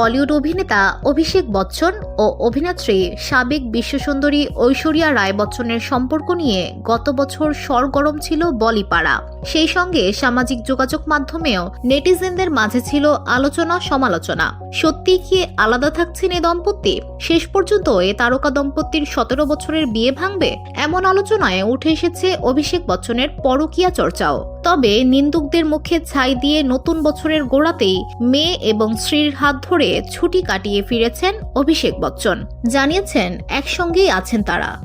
বলিউড অভিনেতা অভিষেক বচ্চন ও অভিনেত্রী সাবেক বিশ্বসুন্দরী ঐশ্বরিয়া রায় বচ্চনের সম্পর্ক নিয়ে গত বছর সরগরম ছিল বলিপাড়া। সেই সঙ্গে সামাজিক যোগাযোগ মাধ্যমেও নেটিজেনদের মাঝে ছিল আলোচনা সমালোচনা। সত্যি কি আলাদা থাকছেন এ দম্পতি? শেষ পর্যন্ত এ তারকা দম্পতির সতেরো বছরের বিয়ে ভাঙবে? এমন আলোচনায় উঠে এসেছে অভিষেক বচ্চনের পরকীয়া চর্চাও। তবে নিন্দুকদের মুখে ছাই দিয়ে নতুন বছরের গোড়াতেই মেয়ে এবং স্ত্রীর হাত ধরে ছুটি কাটিয়ে ফিরেছেন অভিষেক বচ্চন। জানিয়েছেন, একসঙ্গেই আছেন তারা।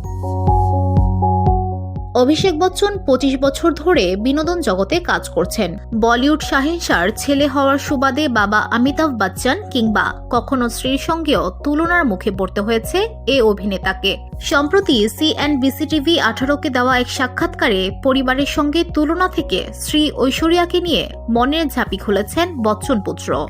অভিষেক বচ্চন পঁচিশ বছর ধরে বিনোদন জগতে কাজ করছেন। বলিউড শাহিনশার ছেলে হওয়ার সুবাদে বাবা অমিতাভ বচ্চন কিংবা কখনো স্ত্রীর সঙ্গেও তুলনার মুখে পড়তে হয়েছে এ অভিনেতাকে। সম্প্রতি সিএনবিসি টিভি আঠারোকে দেওয়া এক সাক্ষাৎকারে পরিবারের সঙ্গে তুলনা থেকে শ্রী ঐশ্বরিয়াকে নিয়ে মনের ঝাঁপি খুলেছেন বচ্চন পুত্র।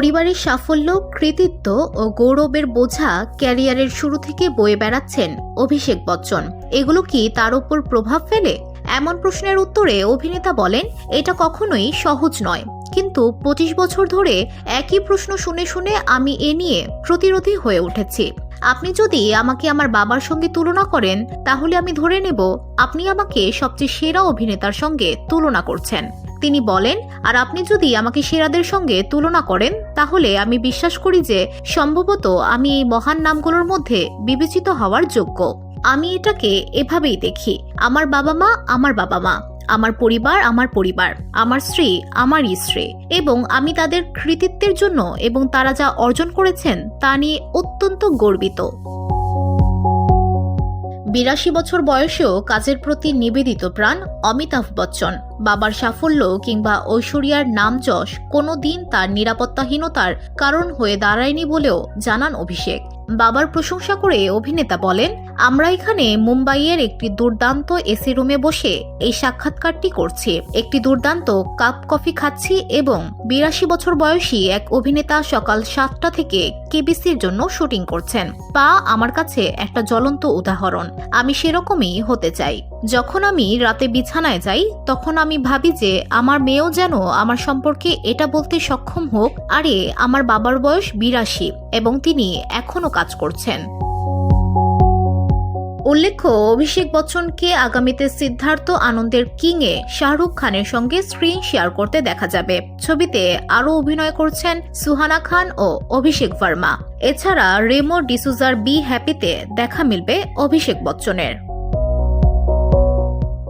পরিবারের সাফল্য, কৃতিত্ব ও গৌরবের বোঝা ক্যারিয়ারের শুরু থেকে বয়ে বেড়াচ্ছেন অভিষেক বচ্চন। এগুলো কি তার উপর প্রভাব ফেলে? এমন প্রশ্নের উত্তরে অভিনেতা বলেন, এটা কখনোই সহজ নয়। কিন্তু পঁচিশ বছর ধরে একই প্রশ্ন শুনে শুনে আমি এ নিয়ে প্রতিরোধী হয়ে উঠেছি। আপনি যদি আমাকে আমার বাবার সঙ্গে তুলনা করেন, তাহলে আমি ধরে নেব, আপনি আমাকে সবচেয়ে সেরা অভিনেতার সঙ্গে তুলনা করছেন। তিনি বলেন, আর আপনি যদি আমাকে সেরাদের সঙ্গে তুলনা করেন, তাহলে আমি বিশ্বাস করি যে সম্ভবত আমি এই মহান নামগুলোর মধ্যে বিবেচিত হওয়ার যোগ্য। আমি এটাকে এভাবেই দেখি, আমার বাবা মা, আমার বাবা মা, আমার পরিবার আমার পরিবার, আমার স্ত্রী আমার স্ত্রী। এবং আমি তাদের কৃতিত্বের জন্য এবং তারা যা অর্জন করেছেন, তা নিয়ে অত্যন্ত গর্বিত। বিরাশি বছর বয়সেও কাজের প্রতি নিবেদিত প্রাণ অমিতাভ বচ্চন। বাবার সাফল্য কিংবা ঐশ্বরিয়ার নাম যশ কোনো দিন তার নিরাপত্তাহীনতার কারণ হয়ে দাঁড়ায়নি বলেও জানান অভিষেক। বাবার প্রশংসা করে অভিনেতা বলেন, আমরা এখানে মুম্বাইয়ের একটি দুর্দান্ত এসি রুমে বসে এই সাক্ষাৎকারটি করছি। একটি দুর্দান্ত কাপ কফি খাচ্ছি এবং বিরাশি বছর বয়সী এক অভিনেতা সকাল সাতটা থেকে কেবিসির জন্য শুটিং করছেন। পা আমার কাছে একটা জ্বলন্ত উদাহরণ। আমি সেরকমই হতে চাই। যখন আমি রাতে বিছানায় যাই, তখন আমি ভাবি যে আমার মেয়েও যেন আমার সম্পর্কে এটা বলতে সক্ষম হোক। আরে, আমার বাবার বয়স বিরাশি এবং তিনি এখনও কাজ করছেন। উল্লেখ্য, অভিষেক বচ্চনকে আগামীতে সিদ্ধার্থ আনন্দের কিং এ শাহরুখ খানের সঙ্গে স্ক্রিন শেয়ার করতে দেখা যাবে। ছবিতে আরও অভিনয় করছেন সুহানা খান ও অভিষেক ভার্মা। এছাড়া রেমো ডিসুজার বি হ্যাপিতে দেখা মিলবে অভিষেক বচ্চনের।